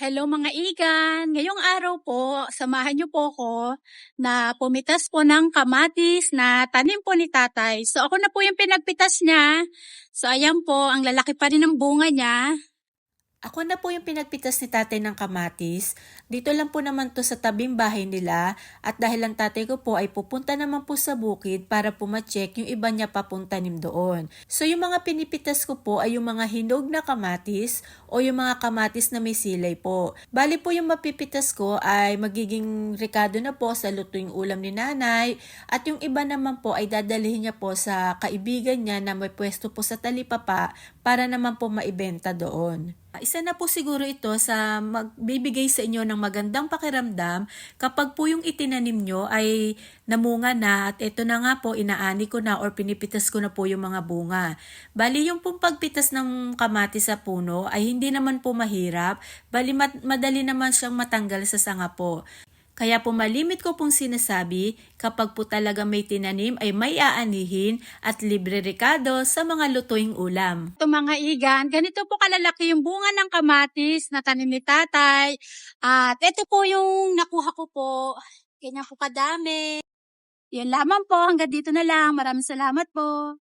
Hello mga igan! Ngayong araw po, samahan niyo po ko na pumitas po ng kamatis na tanim po ni tatay. So ako na po yung pinagpitas niya. So ayan po, ang lalaki pa rin ng bunga niya. Ako na po yung pinagpitas ni tatay ng kamatis. Dito lang po naman to sa tabing bahay nila at dahil ang tatay ko po ay pupunta naman po sa bukid para po ma-check yung iba niya papuntanim doon. So yung mga pinipitas ko po ay yung mga hinog na kamatis o yung mga kamatis na may silay po. Bali po yung mapipitas ko ay magiging rekado na po sa lutuing ulam ni nanay at yung iba naman po ay dadalhin niya po sa kaibigan niya na may pwesto po sa talipapa para naman po maibenta doon. Isa na po siguro ito sa magbibigay sa inyo ng magandang pakiramdam kapag po yung itinanim nyo ay namunga na at ito na nga po inaani ko na or pinipitas ko na po yung mga bunga. Bali yung pong pagpitas ng kamatis sa puno ay hindi naman po mahirap, bali mad- madali naman siyang matanggal sa sanga po. Kaya po malimit ko pong sinasabi, kapag po talaga may tinanim ay may aanihin at libre rekado sa mga lutuing ulam. Ito mga igan, ganito po kalalaki yung bunga ng kamatis na tanim ni tatay. At ito po yung nakuha ko po. Ganyan po kadami. Yun lamang po, hanggang dito na lang. Maraming salamat po.